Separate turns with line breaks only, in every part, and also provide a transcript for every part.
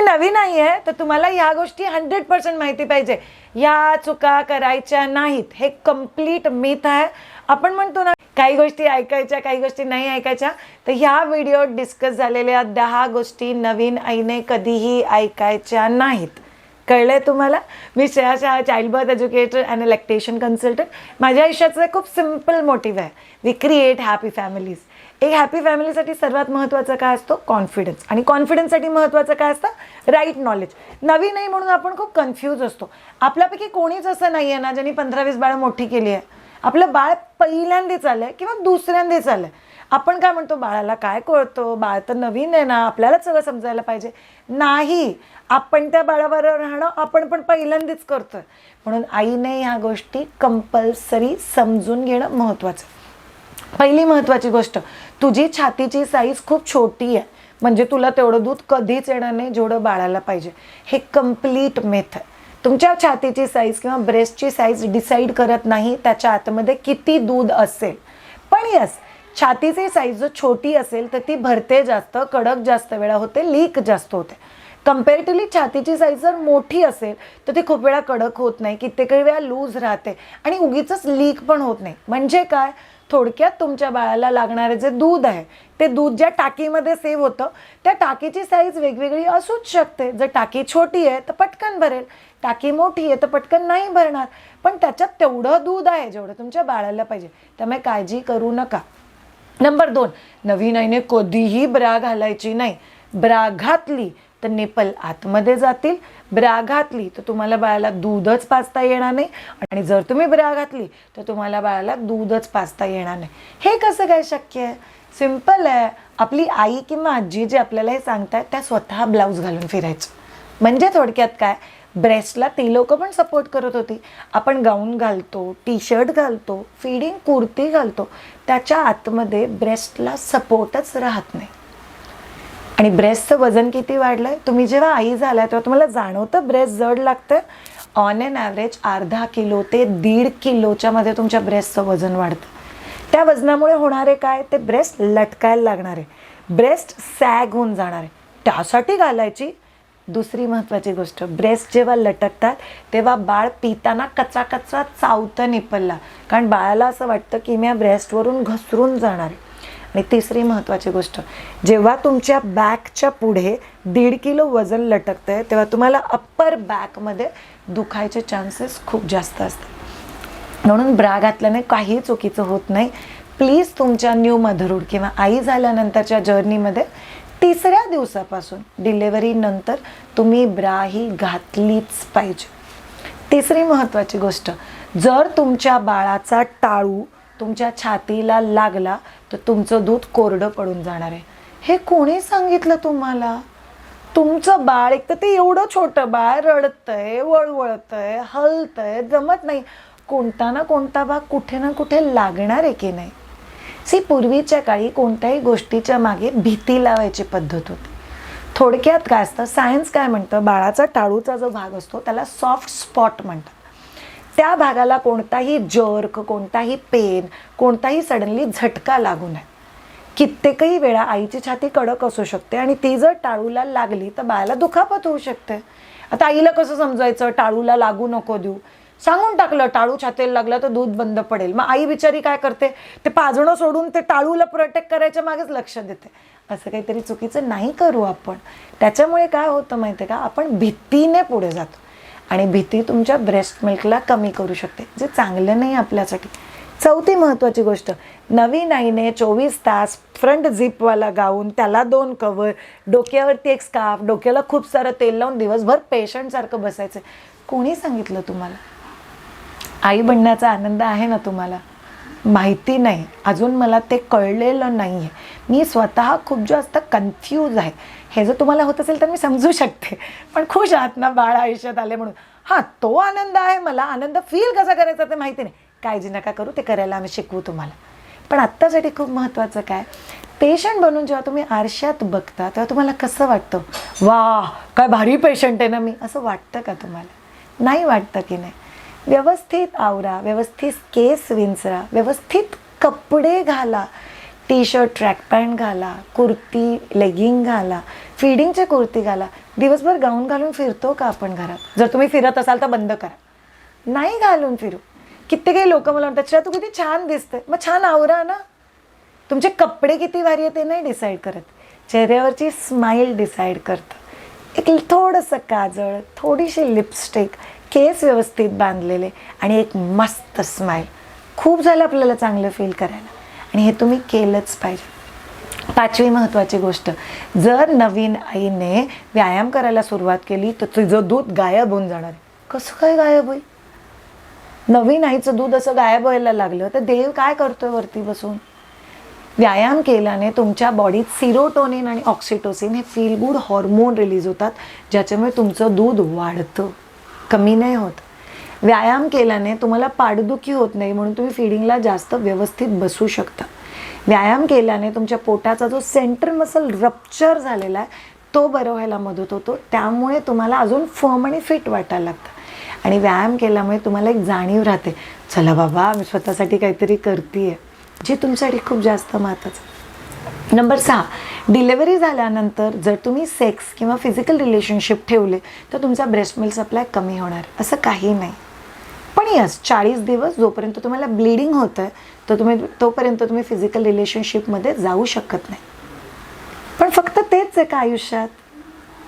तुम्ही नवीन नाही आहे तर तुम्हाला या गोष्टी हंड्रेड पर्सेंट माहिती पाहिजे. या चुका करायच्या नाहीत. हे कंप्लीट मिथ आहे. आपण म्हणतो ना काही गोष्टी ऐकायच्या काही गोष्टी नाही ऐकायच्या तर ह्या व्हिडिओत डिस्कस झालेल्या दहा गोष्टी नवीन आईने कधीही ऐकायच्या नाहीत. कळलंय तुम्हाला? मी Shreya Shah child birth educator and lactation consultant माझ्या आयुष्याचं खूप सिंपल मोटिव्ह आहे. वी क्रिएट हॅपी फॅमिलीज एक हॅपी फॅमिलीसाठी सर्वात महत्त्वाचा काय असतो? कॉन्फिडन्स आणि कॉन्फिडन्ससाठी महत्त्वाचं काय असतं? राईट नॉलेज नवीन नाही म्हणून आपण खूप कन्फ्यूज असतो. आपल्यापैकी कोणीच असं नाही आहे ना ज्यांनी पंधरा वीस बाळं मोठी केली आहे. आपलं बाळ पहिल्यांदाच आलं आहे किंवा दुसऱ्यांदाच आलं आहे आपण काय म्हणतो बाळाला काय कळतो? बाळ तर नवीन आहे ना आपल्यालाच सगळं समजायला पाहिजे. नाही आपण त्या बाळावर राहणं आपण पण पहिल्यांदाच करतोय. म्हणून आईने ह्या गोष्टी कंपल्सरी समजून घेणं महत्त्वाचं पहिली महत्त्वाची गोष्ट तुझी छातीची साईज खूप छोटी आहे. म्हणजे तुला तेवढं दूध कधीच येणार नाही जेवढं बाळाला पाहिजे. हे कंप्लीट मेथ आहे. तुमच्या छातीची साईज किंवा ब्रेस्टची साईज डिसाईड करत नाही त्याच्या आतमध्ये किती दूध असेल. पण यस छातीची साईज जर छोटी असेल तर ती भरते जास्त कडक जास्त वेळा होते लीक जास्त होते. कम्पॅरेटिव्हली छातीची साईज जर मोठी असेल तर ती खूप वेळा कडक होत नाही कित्येक वेळा लूज राहते आणि उगीच लीक पण होत नाही. म्हणजे काय? थोडक्यात तुमच्या बाळाला लागणारे जे दूध आहे ते दूध ज्या टाकीमध्ये सेव्ह होतं त्या टाकीची साईज वेगवेगळी असूच शकते. जर टाकी छोटी आहे तर पटकन भरेल. टाकी मोठी आहे तर पटकन नाही भरणार. पण त्याच्यात तेवढं दूध आहे जेवढं तुमच्या बाळाला पाहिजे. त्यामुळे काळजी करू नका. नंबर दोन नवीन आईने कधीही ब्रा घालायची नाही. ब्रा घातली तर नेपल आतमध्ये जातील. ब्रा घातली तर तुम्हाला बाळाला दूधच पाचता येणार नाही. आणि जर तुम्ही ब्रा घातली तर तुम्हाला बाळाला दूधच पाचता येणार नाही. हे कसं काय शक्य आहे? सिंपल आहे. आपली आई किंवा आजी जे आपल्याला हे सांगतात त्या स्वतः ब्लाऊज घालून फिरायचं. म्हणजे थोडक्यात काय? ब्रेस्टला ती लोक पण सपोर्ट करत होती. आपण गाऊन घालतो टी शर्ट घालतो फिडिंग कुर्ती घालतो. त्याच्या आतमध्ये ब्रेस्टला सपोर्टच राहत नाही. आणि ब्रेस्टचं वजन किती वाढलं आहे तुम्ही जेव्हा आई झाल्या तेव्हा तुम्हाला जाणवतं ब्रेस्ट जड लागतं? ऑन एन ॲव्हरेज अर्धा किलो ते दीड किलोच्या मध्ये तुमच्या ब्रेस्टचं वजन वाढतं. त्या वजनामुळे होणारे काय? ते ब्रेस्ट लटकायला लागणार. आहे ब्रेस्ट सॅग होऊन जाणार. आहे त्यासाठी घालायची दुसरी महत्त्वाची गोष्ट ब्रेस्ट जेव्हा लटकतात तेव्हा बाळ पिताना कचा कचा चावतं निपलला. कारण बाळाला असं वाटतं की मी या ब्रेस्टवरून घसरून जाणार आहे. आणि तिसरी महत्त्वाची गोष्ट जेव्हा तुमच्या बॅकच्या पुढे दीड किलो वजन लटकतं आहे तेव्हा तुम्हाला अप्पर बॅकमध्ये दुखायचे चान्सेस खूप जास्त असतात. म्हणून ब्रा घातल्याने काही चुकीचं होत नाही. प्लीज तुमच्या न्यू मदरहूड किंवा आई झाल्यानंतरच्या जर्नीमध्ये तिसऱ्या दिवसापासून डिलेवरीनंतर तुम्ही ब्रा ही घातलीच पाहिजे. तिसरी महत्त्वाची गोष्ट जर तुमच्या बाळाचा टाळू तुमच्या छातीला लागला तर तुमचं दूध कोरडं पडून जाणार आहे. हे कोणी सांगितलं तुम्हाला? तुमचं बाळ एक तर ते एवढं छोटं बाळ रडतंय वळवळतंय हलतंय जमत नाही. कोणता ना कोणता भाग कुठे ना कुठे लागणार आहे की नाही? सी पूर्वीच्या काळी कोणत्याही गोष्टीच्या मागे भीती लावायची पद्धत होती. थोडक्यात काय असतं? सायन्स काय म्हणतं? बाळाचा टाळूचा जो भाग असतो त्याला सॉफ्ट स्पॉट म्हणतात. त्या भागाला कोणताही जर्क कोणताही पेन कोणताही सडनली झटका लागू नये. कित्येकही वेळा आईची छाती कडक असू शकते आणि ती जर टाळूला लागली तर बाळाला दुखापत होऊ शकते. आता आईला कसं समजायचं? टाळूला लागू नको देऊ. सांगून टाकलं टाळू छातीला लागलं तर दूध बंद पडेल. मग आई बिचारी काय करते? ते पाजणं सोडून ते टाळूला प्रोटेक्ट करायच्या मागेच लक्ष देते. असं काहीतरी चुकीचं नाही करू आपण. त्याच्यामुळे काय होतं माहिती आहे का? आपण भीतीने पुढे जातो. आणि भीती तुमच्या ब्रेस्ट मिल्कला कमी करू शकते जे चांगलं नाही आपल्यासाठी. चौथी महत्त्वाची गोष्ट नवीन आईने चोवीस तास फ्रंट झिपवाला गाऊन त्याला दोन कवर डोक्यावरती एक स्कार्फ डोक्याला खूप सारं तेल लावून दिवसभर पेशंटसारखं बसायचं. कोणी सांगितलं तुम्हाला? आई बनण्याचा आनंद आहे ना तुम्हाला? माहिती नाही. अजून मला ते कळलेलं नाही आहे मी स्वतः खूप जास्त कन्फ्यूज आहे. हे जर तुम्हाला होत असेल तर मी समजू शकते. पण खुश आहात ना बाळ आयुष्यात आले म्हणून? हां तो आनंद आहे मला. आनंद फील कसा करायचा ते माहिती नाही. काळजी नका करू ते करायला आम्ही शिकवू तुम्हाला. पण आत्तासाठी खूप महत्त्वाचं काय? पेशंट बनून जेव्हा तुम्ही आरशात बघता तेव्हा तुम्हाला कसं वाटतं? वा काय भारी पेशंट आहे ना मी. असं वाटतं का तुम्हाला? नाही वाटतं की नाही? व्यवस्थित आवरा व्यवस्थित केस विंचरा व्यवस्थित कपडे घाला टी शर्ट ट्रॅक पॅन्ट घाला कुर्ती लेगिंग घाला फिडिंगचे कुर्ती घाला. दिवसभर गाऊन घालून फिरतो का आपण घरात? जर तुम्ही फिरत असाल तर बंद करा. नाही घालून फिरू. कित्येक लोक मला म्हणतात "श्रेया, तू किती छान दिसते मग छान आवरा ना. तुमचे कपडे किती भारी आहे ते नाही डिसाईड करत. चेहऱ्यावरची स्माईल डिसाईड करतं. एक थोडंसं काजळ थोडीशी लिपस्टिक केस व्यवस्थित बांधलेले आणि एक मस्त स्माईल खूप झालं आपल्याला चांगलं फील करायला. आणि हे तुम्ही केलंच पाहिजे. पाचवी महत्त्वाची गोष्ट जर नवीन आईने व्यायाम करायला सुरुवात केली तर तुझं दूध गायब होऊन जाणार. कसं काय गायब होईल? नवीन आईचं दूध असं गायब व्हायला लागलं तर देव काय करतोय वरती बसून? व्यायाम केल्याने तुमच्या बॉडीत सिरोटोनिन आणि ऑक्सिटोसिन हे फील गुड हॉर्मोन रिलीज होतात ज्याच्यामुळे तुमचं दूध वाढतं. कमी नाही होत. व्यायाम केल्याने तुम्हाला पाठदुखी होत नाही म्हणून तुम्ही फिडिंगला जास्त व्यवस्थित बसू शकता. व्यायाम केल्याने तुमच्या पोटाचा जो सेंटर मसल रप्चर झालेला आहे तो बरं व्हायला मदत होतो. त्यामुळे तुम्हाला अजून फर्म आणि फिट वाटायला लागतं. आणि व्यायाम केल्यामुळे तुम्हाला एक जाणीव राहते. चला बाबा मी स्वतःसाठी काहीतरी करते आहे जे तुमच्यासाठी खूप जास्त महत्त्वाचं. नंबर सहा. डिलेवरी झाल्यानंतर जर तुम्ही सेक्स किंवा फिजिकल रिलेशनशिप ठेवले तर तुमचा ब्रेस्ट मिल्क सप्लाय कमी होणार. असं काही नाही. पण यस चाळीस दिवस जोपर्यंत तुम्हाला ब्लिडिंग होतं आहे तर तुम्ही तोपर्यंत तुम्ही फिजिकल रिलेशनशिपमध्ये जाऊ शकत नाही. पण फक्त तेच आहे का आयुष्यात.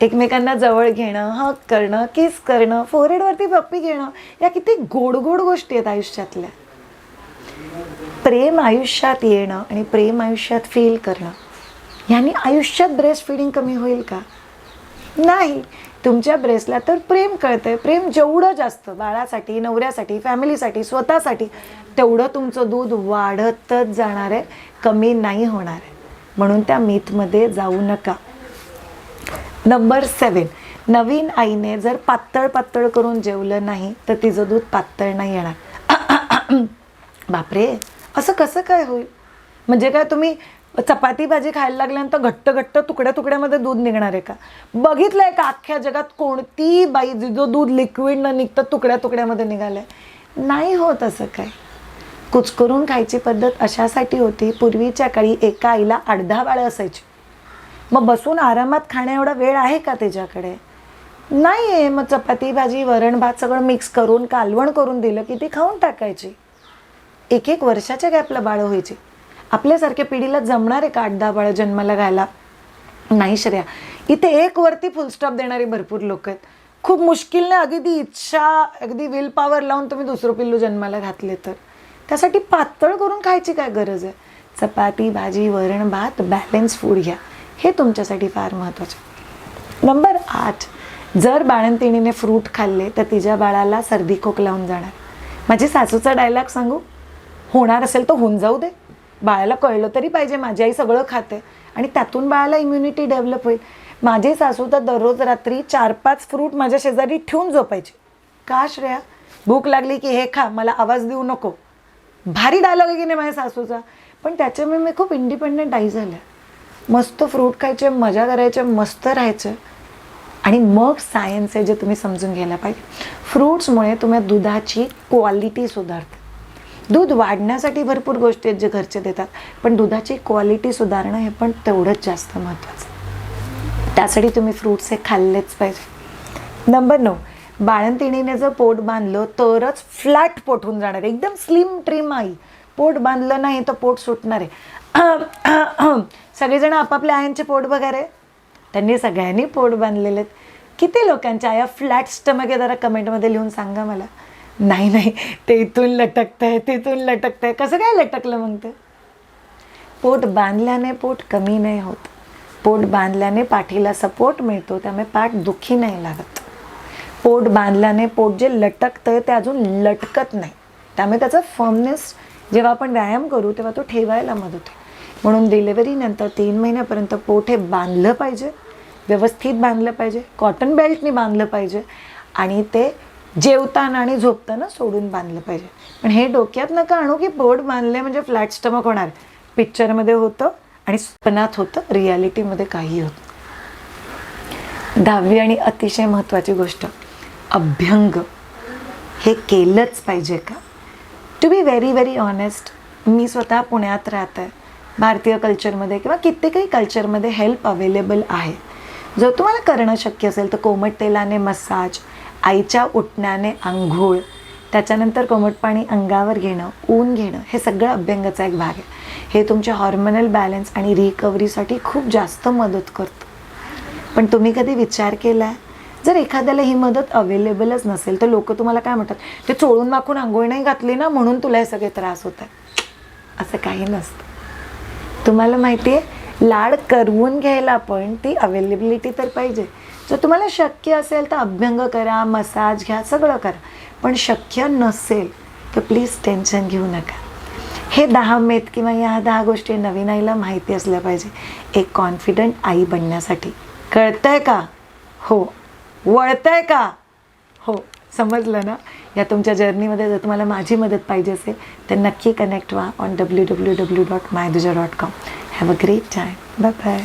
एकमेकांना जवळ घेणं हक करणं किस करणं फोरहेडवरती पप्पी घेणं या किती गोड गोड गोष्टी आहेत आयुष्यातल्या. प्रेम आयुष्यात येणं आणि प्रेम आयुष्यात फील करणं ह्यानी आयुष्यात ब्रेस्ट फिडिंग कमी होईल का? नाही. तुमच्या ब्रेसला तर प्रेम कळतंय. प्रेम जेवढं जास्त बाळासाठी नवऱ्यासाठी फॅमिलीसाठी स्वतःसाठी तेवढं तुमचं दूध वाढतच जाणार आहे. कमी नाही होणार आहे. म्हणून त्या मीथमध्ये जाऊ नका. नंबर सेवन नवीन आईने जर पातळ पातळ करून जेवलं नाही तर तिचं दूध पातळ नाही येणार. बापरे. असं कसं काय होईल? म्हणजे काय तुम्ही चपाती भाजी खायला लागल्यानंतर घट्ट घट्ट तुकड्या तुकड्यामध्ये दूध निघणार आहे का? बघितलंय का अख्ख्या जगात कोणती बाई जो दूध लिक्विड न निघतं तुकड्या तुकड्यामध्ये निघालंय? नाही होत असं काय. कुचकरून खायची पद्धत अशासाठी होती पूर्वीच्या काळी एका आईला अर्धा बाळं असायची. मग बसून आरामात खाण्या एवढा वेळ आहे का त्याच्याकडे? नाही आहे मग चपाती भाजी वरण भात सगळं मिक्स करून कालवण करून दिलं की ती खाऊन टाकायची. एक एक वर्षाच्या गॅपला बाळं व्हायची. आपल्यासारख्या पिढीला जमणार आहे का आठ दहा बाळं जन्माला घायला नाही श्रेया. इथे एक वरती फुलस्टॉप देणारी भरपूर लोक आहेत. खूप मुश्किलने अगदी इच्छा अगदी विल पॉवर लावून तुम्ही दुसरं पिल्लू जन्माला घातले तर. त्यासाठी पातळ करून खायची काय गरज आहे? चपाती भाजी वरण भात बॅलन्स फूड घ्या. हे तुमच्यासाठी फार महत्त्वाचं नंबर आठ. जर बाळंतिणीने फ्रूट खाल्ले तर तिच्या बाळाला सर्दी खोकला होऊन जाणार. माझी सासूचा डायलॉग सांगू? होणार असेल तर होऊन जाऊ दे. बाळाला कळलं तरी पाहिजे माझी आई सगळं खाते. आणि त्यातून बाळाला इम्युनिटी डेव्हलप होईल. माझे सासू तर दररोज रात्री चार पाच फ्रूट माझ्या शेजारी ठेवून झोपायची. का श्रेया भूक लागली की हे खा मला आवाज देऊ नको. भारी डायलॉग आहे की नाही माझ्या सासूचा? पण त्याच्यामुळे मी खूप इंडिपेंडंट आई झाल्या मस्त फ्रूट खायचे मजा करायचे मस्त राहायचे. आणि मग सायन्स आहे जे तुम्ही समजून घ्यायला पाहिजे. फ्रूट्समुळे तुम्ही दुधाची क्वालिटी सुधारते. दूध वाढण्यासाठी भरपूर गोष्टी आहेत जे घरचे देतात पण दुधाची क्वालिटी सुधारणं हे पण तेवढंच जास्त महत्त्वाचं त्यासाठी तुम्ही फ्रूट्स हे खाल्लेच पाहिजे. नंबर नऊ बाळंतिणीने जर पोट बांधलं तरच फ्लॅट पोट होऊन जाणार आहे. एकदम स्लिम ट्रिम आई. पोट बांधलं नाही तर पोट सुटणार आहे. सगळेजण आपापल्या आयांचे पोट बघारे. त्यांनी सगळ्यांनी पोट बांधलेले आहेत किती लोकांच्या आया फ्लॅट स्टमक आहे? जरा कमेंटमध्ये लिहून सांगा मला. नाही नाही. ते इथून लटकतंय तिथून लटकतंय. कसं काय लटकलं मग ते? पोट बांधल्याने पोट कमी नाही होत. पोट बांधल्याने पाठीला सपोर्ट मिळतो त्यामुळे पाठ दुखी नाही लागत. पोट बांधल्याने पोट जे लटकतं ते अजून लटकत नाही. त्यामुळे त्याचा फर्मनेस जेव्हा आपण व्यायाम करू तेव्हा तो ठेवायला मदत होते. म्हणून डिलेवरीनंतर तीन महिन्यापर्यंत पोट हे बांधलं पाहिजे. व्यवस्थित बांधलं पाहिजे. कॉटन बेल्टनी बांधलं पाहिजे. आणि ते जेवताना आणि झोपताना सोडून बांधलं पाहिजे. पण हे डोक्यात नका आणू की बोर्ड बांधले म्हणजे फ्लॅट स्टमक होणार. पिक्चरमध्ये होतं आणि स्वप्नात होतं रियालिटीमध्ये काही होतं. दहावी आणि अतिशय महत्त्वाची गोष्ट अभ्यंग हे केलंच पाहिजे का? To be very very honest मी स्वतः पुण्यात राहत. आहे भारतीय कल्चरमध्ये किंवा कित्येकही कल्चरमध्ये हेल्प अवेलेबल आहे. जर तुम्हाला करणं शक्य असेल तर कोमट तेलाने मसाज आईच्या उठण्याने आंघोळ त्याच्यानंतर कोमट पाणी अंगावर घेणं ऊन घेणं हे सगळं अभ्यंगाचा एक भाग आहे. हे तुमच्या हॉर्मोनल बॅलन्स आणि रिकव्हरीसाठी खूप जास्त मदत करतं. पण तुम्ही कधी विचार केला आहे जर एखाद्याला ही मदत अवेलेबलच नसेल तर लोक तुम्हाला काय म्हणतात? ते चोळून माखून आंघोळ नाही घातली ना म्हणून तुला हे सगळे त्रास होत आहेत. असं काही नसतं. तुम्हाला माहिती आहे लाड करवून घ्यायला पण ती अवेलेबिलिटी तर पाहिजे. जर तुम्हाला शक्य असेल तर अभ्यंग करा मसाज घ्या सगळं करा. पण शक्य नसेल तर प्लीज टेन्शन घेऊ नका. हे दहा मेत किंवा या दहा गोष्टी नवीन आईला माहिती असल्या पाहिजे. एक कॉन्फिडंट आई बनण्यासाठी. कळतंय का? हो. वळतंय का? हो. समजलं ना? या तुमच्या जर्नीमध्ये जर तुम्हाला माझी मदत पाहिजे असेल तर नक्की कनेक्ट व्हा on W W W dot mydooja dot com have a great time bye bye